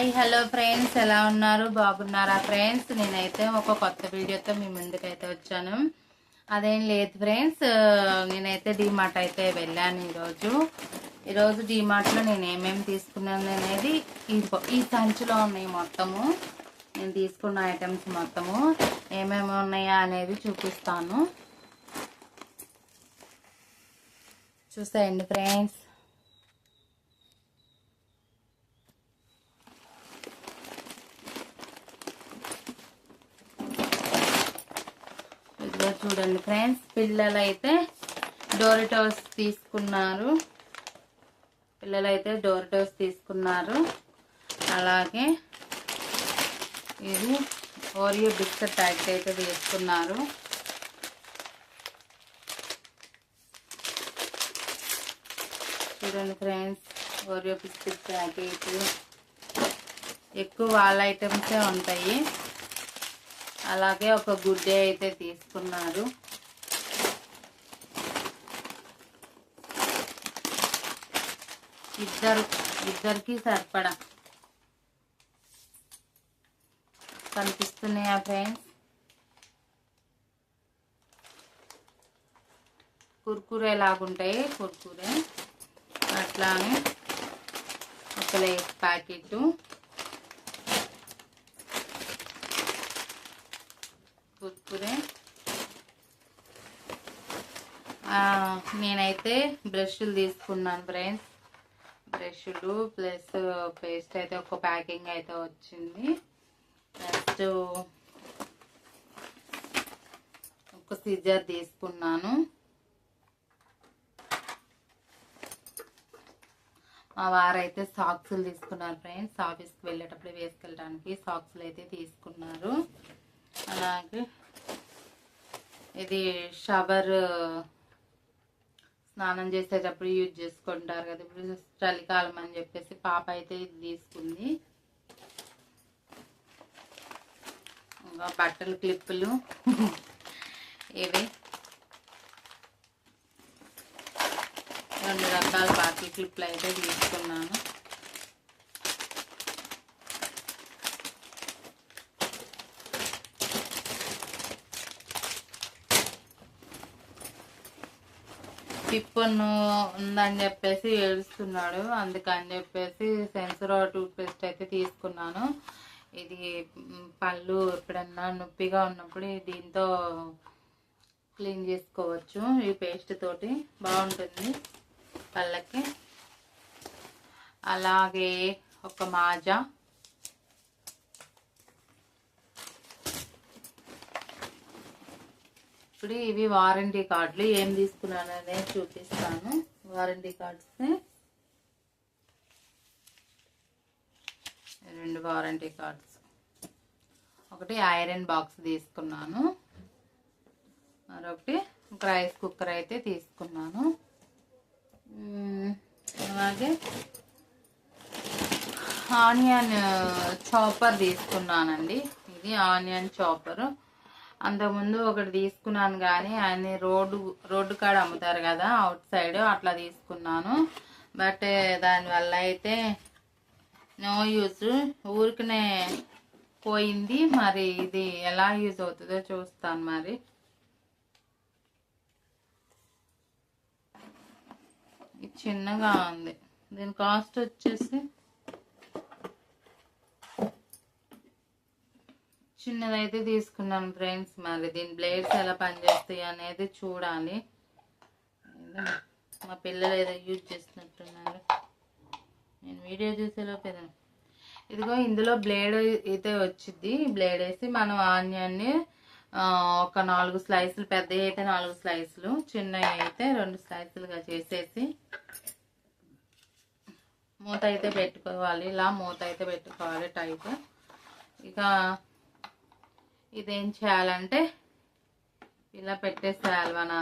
Hi hello friends ఎలా ఉన్నారు? బాగున్నారా ఫ్రెండ్స్? నేనైతే ఒక కొత్త వీడియోతో మీ ముందుకైతే వచ్చాను. అదేం లేదు ఫ్రెండ్స్ నేనైతే డీమార్ట్ అయితే వెళ్ళాను ఈరోజు. ఈరోజు డీమార్ట్లో నేను ఏమేమి తీసుకున్నాను అనేది ఈ ఈ సంచిలో ఉన్నాయి మొత్తము. నేను తీసుకున్న ఐటమ్స్ మొత్తము. ఏమేమి ఉన్నాయా అనేది చూపిస్తాను. చూసేయండి ఫ్రెండ్స్. ఇదిగో చూడండి ఫ్రెండ్స్ పిల్లలైతే డోరిటోస్ తీసుకున్నారు. పిల్లలు అయితే డోరిటోస్ తీసుకున్నారు. అలాగే ఇది ఓరియో బిస్కెట్ ప్యాకెట్ అయితే తీసుకున్నారు. చూడండి ఫ్రెండ్స్ ఓరియో బిస్కెట్ ప్యాకెట్. ఎక్కువ వాళ్ళ ఐటమ్సే ఉంటాయి. అలాగే ఒక గుడ్డే అయితే తీసుకున్నారు. ఇద్దరు ఇద్దరికి సరిపడా. కనిపిస్తున్నాయా ఫ్రెండ్స్? కుర్కురే లాగుంటాయి కుర్కురే. అట్లానే ఒక ప్యాకెట్ కుర్కురే ఆ, నేనైతే బ్రష్లు తీసుకున్నాను ఫ్రెండ్స్. బ్రష్లు ప్లస్ పేస్ట్ అయితే ఒక ప్యాకింగ్ అయితే వచ్చింది. నెక్స్ట్ ఒక సిజర్ తీసుకున్నాను. మా వారైతే సాక్స్లు తీసుకున్నారు ఫ్రెండ్స్. ఆఫీస్కి వెళ్ళేటప్పుడు వేసుకెళ్ళడానికి సాక్స్లు అయితే తీసుకున్నారు. అలాగే ఇది షవర్ స్నానం చేసేటప్పుడు యూజ్ చేసుకుంటారు కదా. ఇప్పుడు చలికాలం అని చెప్పేసి పాప అయితే ఇది తీసుకుంది. ఇంకా బట్టలు క్లిప్పులు ఇవి. రెండు రకాల బట్టల క్లిప్లు అయితే తీసుకున్నాను. పిప్పను ఉందని చెప్పేసి ఏడుస్తున్నాడు. అందుకని చెప్పేసి సెన్సర్ టూత్ పేస్ట్ అయితే తీసుకున్నాను. ఇది పళ్ళు ఎప్పుడన్నా నొప్పిగా ఉన్నప్పుడు దీంతో క్లీన్ చేసుకోవచ్చు. ఈ పేస్ట్ తోటి బాగుంటుంది పళ్ళకి. అలాగే ఒక మాజా. ఇప్పుడు ఇవి వారంటీ కార్డులు. ఏం తీసుకున్నాను అనేది చూపిస్తాను. Warranty cards. రెండు వారంటీ కార్డ్స్. ఒకటి ఐరన్ బాక్స్ తీసుకున్నాను. మరొకటి ఒక రైస్ కుక్కర్ అయితే తీసుకున్నాను. అలాగే ఆనియన్ చాపర్ తీసుకున్నానండి. ఇది ఆనియన్ చాపర్. అంతకుముందు ఒకటి తీసుకున్నాను కానీ ఆయన రోడ్డు రోడ్డు కాడ అమ్ముతారు కదా అవుట్ సైడ్ అట్లా తీసుకున్నాను. బట్ దానివల్ల అయితే నో యూజ్. ఊరికనే పోయింది. మరి ఇది ఎలా యూజ్ అవుతుందో చూస్తాను మరి. ఇది చిన్నగా ఉంది. దీని కాస్ట్ వచ్చేసి చిన్నదైతే తీసుకున్నాను ఫ్రెండ్స్ మరి. దీని బ్లేడ్స్ ఎలా పనిచేస్తాయి అనేది చూడాలి. మా పిల్లలు ఏదో యూజ్ చేస్తున్నట్టున్నారు. నేను వీడియో చూసేలోపు ఏదైనా ఇదిగో ఇందులో బ్లేడ్ అయితే వచ్చింది బ్లేడ్ వేసి మనం ఆనియన్ని ఒక నాలుగు స్లైసులు పెద్దవి అయితే నాలుగు స్లైసులు చిన్నవి అయితే రెండు స్లైసులుగా చేసేసి మూత అయితే పెట్టుకోవాలి. ఇలా మూత అయితే పెట్టుకోవాలి టైట్ ఇక ఇదేం చేయాలంటే ఇలా పెట్టేసేయాలి మన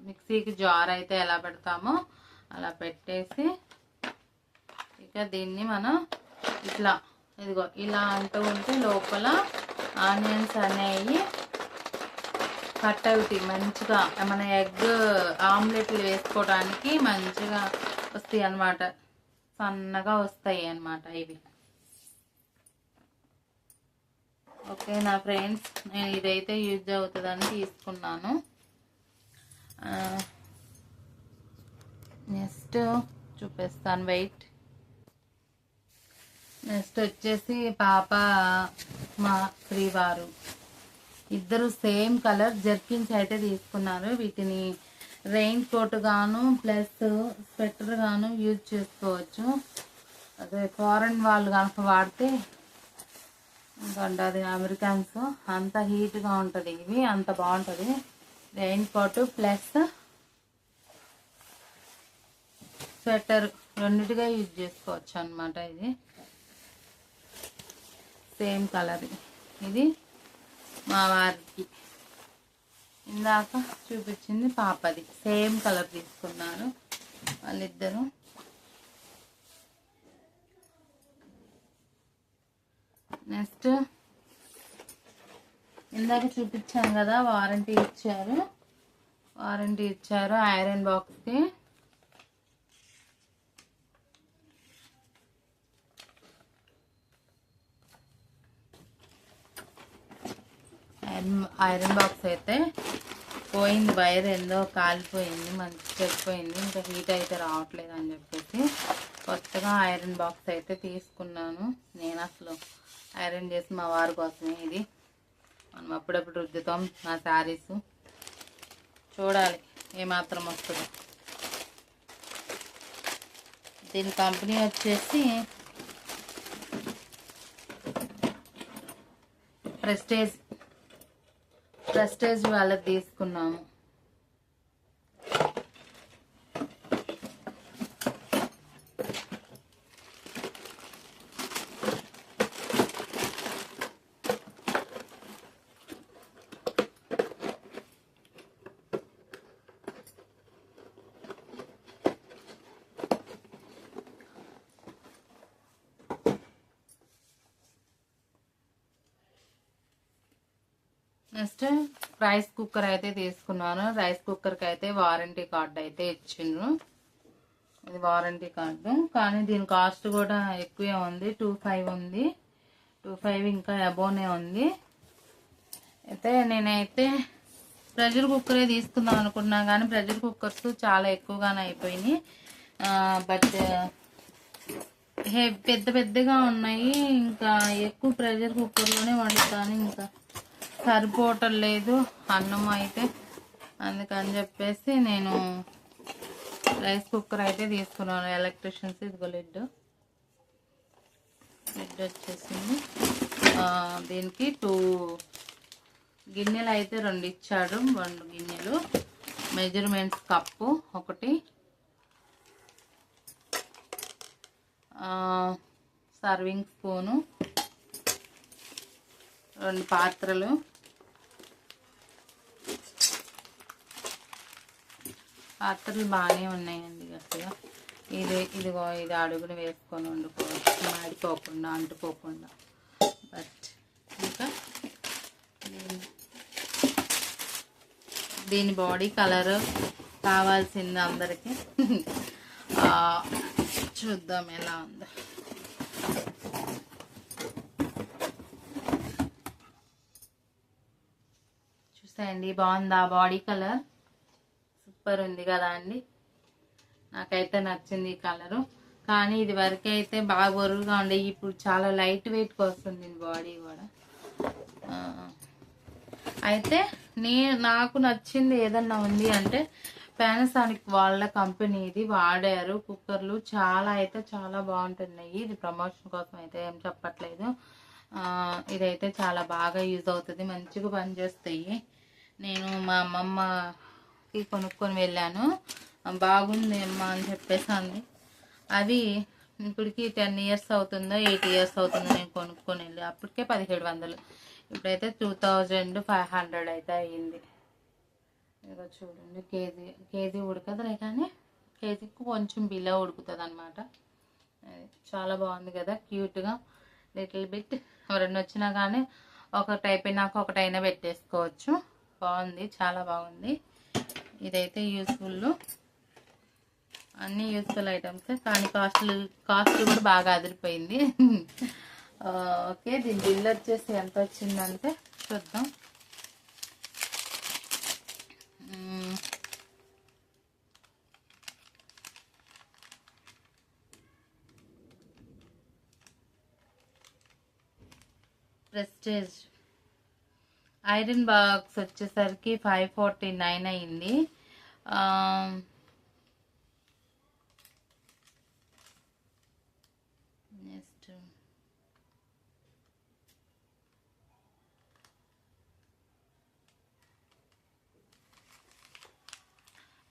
మిక్సీకి జార్ అయితే ఎలా పెడతామో అలా పెట్టేసి ఇక దీన్ని మనం ఇట్లా ఇదిగో ఇలా అంటూ ఉంటే లోపల ఆనియన్స్ అనేవి కట్ అవుతాయి మంచిగా. మన ఎగ్ ఆమ్లెట్లు వేసుకోవడానికి మంచిగా వస్తాయి అన్నమాట. సన్నగా వస్తాయి అన్నమాట ఇవి. ఓకే నా ఫ్రెండ్స్ నేను ఇదైతే యూజ్ అవుతుందని తీసుకున్నాను. నెక్స్ట్ చూపిస్తాను వెయిట్. నెక్స్ట్ వచ్చేసి పాప మా శ్రీవారు. ఇద్దరు సేమ్ కలర్ జర్కిన్స్ అయితే తీసుకున్నారు. వీటిని రెయిన్ కోట్ గాను ప్లస్ స్వెటర్ గాను యూజ్ చేసుకోవచ్చు. అదే ఫారెన్ వాళ్ళు కనుక వాడితే ఇంకా అది అమెరికన్స్ అంత హీట్గా ఉంటుంది. ఇవి అంత బాగుంటుంది. రెయిన్ కోట్ ప్లస్ స్వెటర్ రెండిటిగా యూజ్ చేసుకోవచ్చు అనమాట ఇది. సేమ్ కలర్ ఇది. మా వారికి. ఇందాక చూపించింది పాపది. సేమ్ కలర్ తీసుకున్నారు. వాళ్ళిద్దరూ. నెక్స్ట్ ఇందాక చూపించాను కదా వారంటీ ఇచ్చారు. వారంటీ ఇచ్చారు ఐరన్ బాక్స్కి. ఐరన్ ఐరన్ బాక్స్ అయితే పోయింది వైర్ ఏందో కాలిపోయింది మంచి చెడిపోయింది ఇంకా హీట్ అయితే రావట్లేదు అని చెప్పేసి. కొత్తగా ఐరన్ బాక్స్ అయితే తీసుకున్నాను. నేను అసలు ఐరన్ చేసి మా వారి కోసమే ఇది. మనం అప్పుడప్పుడు రుద్దుతాం నా శారీస్. చూడాలి ఏమాత్రం వస్తుందో. దీని కంపెనీ వచ్చేసి ప్రెస్టేజ్. ప్రెస్టేజ్ వాళ్ళది తీసుకున్నాము. నెక్స్ట్ రైస్ కుక్కర్ అయితే తీసుకున్నాను. రైస్ కుక్కర్కి అయితే వారంటీ కార్డు అయితే ఇచ్చిండ్రు. ఇది వారంటీ కార్డు కానీ దీని కాస్ట్ కూడా ఎక్కువే ఉంది. టూ ఫైవ్ ఉంది. టూ ఫైవ్ ఇంకా అబోనే ఉంది. అయితే నేనైతే ప్రెషర్ కుక్కరే తీసుకుందాం అనుకున్నా కానీ ప్రెషర్ కుక్కర్స్ చాలా ఎక్కువగానే అయిపోయినాయి. బట్ హే పెద్ద పెద్దగా ఉన్నాయి. ఇంకా ఎక్కువ ప్రెషర్ కుక్కర్లోనే వండుతాను ఇంకా. సరిపోవటం లేదు. అన్నం అయితే. అందుకని చెప్పేసి నేను రైస్ కుక్కర్ అయితే తీసుకున్నాను. ఎలక్ట్రిషియన్స్ ఇదిగో లిడ్. లిడ్ వచ్చేసింది. దీనికి టూ గిన్నెలు అయితే రెండు ఇచ్చాడు. రెండు గిన్నెలు. మెజర్మెంట్స్ కప్పు ఒకటి. Serving spoon. రెండు పాత్రలు. పాత్రలు బాగానే ఉన్నాయండి గట్టిగా ఇది ఇదిగో ఇది అడుగులు వేసుకొని వండుకోవచ్చు మాడిపోకుండా అంటుకోకుండా. బట్ ఇంకా దీని- బాడీ కలర్ కావాల్సింది అందరికీ. చూద్దాం ఎలా ఉందో. చూసాయండి బాగుందా బాడీ కలర్? సూపర్ ఉంది కదా అండి. నాకైతే నచ్చింది ఈ కలరు. కానీ ఇది వరకు అయితే బాగా బొరుగుగా ఉండే. ఇప్పుడు చాలా లైట్ వెయిట్గా వస్తుంది బాడీ కూడా. అయితే నే నాకు నచ్చింది ఏదన్నా ఉంది అంటే పానసానిక్ వాళ్ళ కంపెనీ ఇది వాడారు. కుక్కర్లు చాలా అయితే చాలా బాగుంటున్నాయి. ఇది ప్రమోషన్ కోసం అయితే ఏం చెప్పట్లేదు. ఇదైతే చాలా బాగా యూజ్ అవుతుంది. మంచిగా పనిచేస్తాయి. నేను మా అమ్మమ్మ షాప్కి కొనుక్కొని వెళ్ళాను. బాగుంది అమ్మ అని చెప్పేసి అంది అవి ఇప్పటికి టెన్ ఇయర్స్ అవుతుందో ఎయిట్ ఇయర్స్ అవుతుందో నేను కొనుక్కొని వెళ్ళి అప్పటికే పదిహేడు వందలు. ఇప్పుడైతే టూ థౌజండ్ ఫైవ్ హండ్రెడ్ అయితే అయ్యింది. ఇదిగో చూడండి కేజీ కేజీ ఉడకదులే కానీ కేజీకి కొంచెం బిలో ఉడుకుతుంది అనమాట చాలా బాగుంది కదా క్యూట్గా. లిటిల్ బిట్ ఎవరన్నా వచ్చినా కానీ ఒకటి అయిపోయినాక ఒకటైనా పెట్టేసుకోవచ్చు. బాగుంది చాలా బాగుంది. ఇదైతే యూస్ఫుల్ అన్ని యూస్ఫుల్ ఐటమ్స్ కానీ కాస్ట్ కాస్ట్ కూడా బాగా అదిరిపోయింది. ఓకే దీని బిల్ వచ్చేసి ఎంత వచ్చిందంటే చూద్దాం. ప్రెస్టేజ్ ఐరన్ బాక్స్ వచ్చేసరికి ఫైవ్ ఫార్టీ నైన్ అయింది. నెక్స్ట్.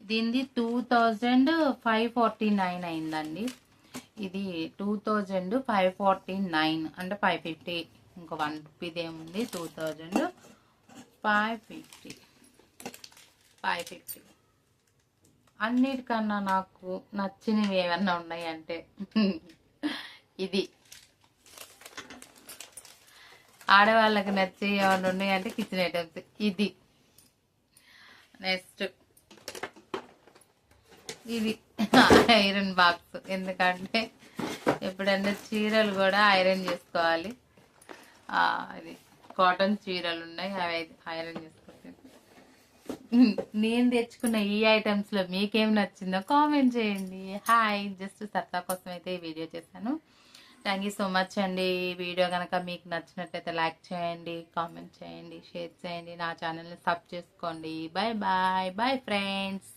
దీనిది two thousand five forty nine అయిందండి. ఇది two thousand five forty nine అంటే ఫైవ్ ఫిఫ్టీ ఇంకా వన్ రూపీది ఏముంది two thousand five fifty. Five fifty. అన్నిటికన్నా నాకు నచ్చినవి ఏమన్నా ఉన్నాయంటే ఇది. ఆడవాళ్ళకి నచ్చి ఏమన్నా ఉన్నాయంటే కిచెన్ ఐటమ్స్ ఇది. నెక్స్ట్ ఇది ఐరన్ బాక్స్ ఎందుకంటే ఎప్పుడన్నా చీరలు కూడా ఐరన్ చేసుకోవాలి. అది కాటన్ చీరలు ఉన్నాయి అవి అయితే ఐరన్ చేసుకుంటాను. నేను తెచ్చుకున్న ఈ ఐటమ్స్లో మీకేం నచ్చిందో కామెంట్ చేయండి. హాయ్ జస్ట్ సత్తా కోసం అయితే ఈ వీడియో చేశాను. థ్యాంక్ యూ సో మచ్ అండి. ఈ వీడియో కనుక మీకు నచ్చినట్లయితే లైక్ చేయండి కామెంట్ చేయండి షేర్ చేయండి. నా ఛానల్ని సబ్ చేసుకోండి. Bye bye bye friends